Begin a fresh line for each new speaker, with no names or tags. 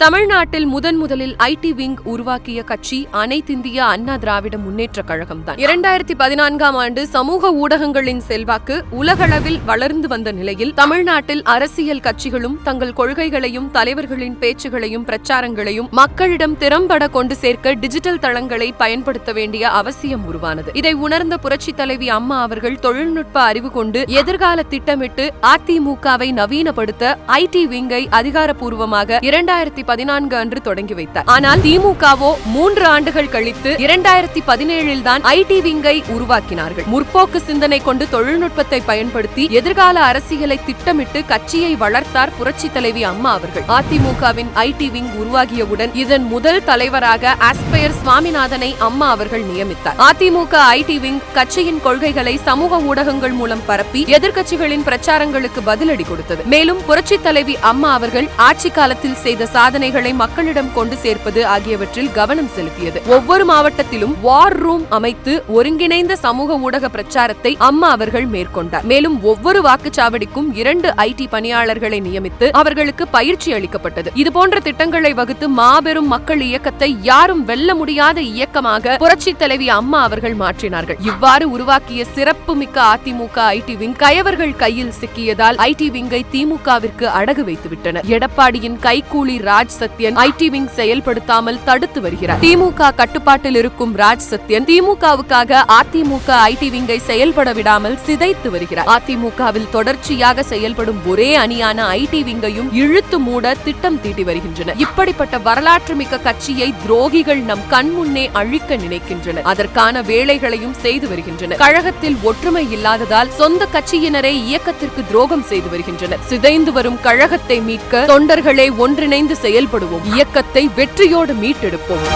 தமிழ்நாட்டில் முதன் முதலில் ஐடி விங் உருவாக்கிய கட்சி அனைத்திந்திய அண்ணா திராவிட முன்னேற்ற கழகம் தான் இரண்டாயிரத்தி பதினான்காம் ஆண்டு சமூக ஊடகங்களின் செல்வாக்கு உலகளவில் வளர்ந்து வந்த நிலையில் தமிழ்நாட்டில் அரசியல் கட்சிகளும் தங்கள் கொள்கைகளையும் தலைவர்களின் பேச்சுகளையும் பிரச்சாரங்களையும் மக்களிடம் திறம்பட கொண்டு சேர்க்க டிஜிட்டல் தளங்களை பயன்படுத்த வேண்டிய அவசியம் உருவானது. இதை உணர்ந்த புரட்சி தலைவி அம்மா அவர்கள் தொழில்நுட்ப அறிவு கொண்டு எதிர்கால திட்டமிட்டு அதிமுகவை நவீனப்படுத்த ஐடி விங்கை அதிகாரப்பூர்வமாக இரண்டாயிரத்தி பதினான்கு அன்று தொடங்கி வைத்தார். ஆனால் திமுகவோ மூன்று ஆண்டுகள் கழித்து இரண்டாயிரத்தி பதினேழில் தான் ஐடி விங்கை உருவாக்கினார்கள். முற்போக்கு சிந்தனை கொண்டு தொழில்நுட்பத்தை பயன்படுத்தி எதிர்கால அரசியலை திட்டமிட்டு கட்சியை வளர்த்தார் புரட்சி தலைவி அம்மா அவர்கள். அதிமுகவின் ஐடி விங் உருவாகியவுடன் இதன் முதல் தலைவராக ஆஸ்பயர் சுவாமிநாதனை அம்மா அவர்கள் நியமித்தார். அதிமுக ஐடி விங் கட்சியின் கொள்கைகளை சமூக ஊடகங்கள் மூலம் பரப்பி எதிர்க்கட்சிகளின் பிரச்சாரங்களுக்கு பதிலடி கொடுத்தது. மேலும் புரட்சி தலைவி அம்மா அவர்கள் ஆட்சி காலத்தில் செய்த சாதனைகளை மக்களிடம் கொண்டு சேர்ப்பது ஆகியவற்றில் கவனம் செலுத்தியது. ஒவ்வொரு மாவட்டத்திலும் வார் ரூம் அமைத்து ஒருங்கிணைந்த சமூக ஊடக பிரச்சாரத்தை அம்மா அவர்கள் மேற்கொண்டார். மேலும் ஒவ்வொரு வாக்குச்சாவடிக்கும் இரண்டு ஐடி பணியாளர்களை நியமித்து அவர்களுக்கு பயிற்சி அளிக்கப்பட்டது. இதுபோன்ற திட்டங்களை வகுத்து மாபெரும் மக்கள் இயக்கத்தை யாரும் வெல்ல முடியாத இயக்கமாக புரட்சி தலைவி அம்மா அவர்கள் மாற்றினார்கள். இவ்வாறு உருவாக்கிய சிறப்பு மிக்க அதிமுக ஐடி விங் கயவர்கள் கையில் சிக்கியதால் ஐடி விங்கை திமுகவிற்கு அடகு வைத்துவிட்டனர். எடப்பாடியின் கைகூலி ராஜ் ராஜ் சத்யன் ஐடி விங் செயல்படுத்தாமல் தடுத்து வருகிறார். திமுக கட்டுப்பாட்டில் இருக்கும் ராஜ் சத்யன் திமுகவுக்காக அதிமுக ஐடி விங்கை செயல்பட விடாமல் சிதைத்து வருகிறார். அதிமுகவில் தொடர்ச்சியாக செயல்படும் ஒரே அணியான ஐடி விங்கையும் இழுத்து மூட திட்டம் தீட்டி வருகின்றனர். இப்படிப்பட்ட வரலாற்று மிக்க கட்சியை துரோகிகள் நம் கண் முன்னே அழிக்க நினைக்கின்றனர். அதற்கான வேலைகளையும் செய்து வருகின்றனர். கழகத்தில் ஒற்றுமை இல்லாததால் சொந்த கட்சியினரை இயக்கத்திற்கு துரோகம் செய்து வருகின்றனர். சிதைந்து வரும் கழகத்தை மீட்க தொண்டர்களே ஒன்றிணைந்து செயல்படுவோம். இயக்கத்தை வெற்றியோடு மீட்டெடுப்போம்.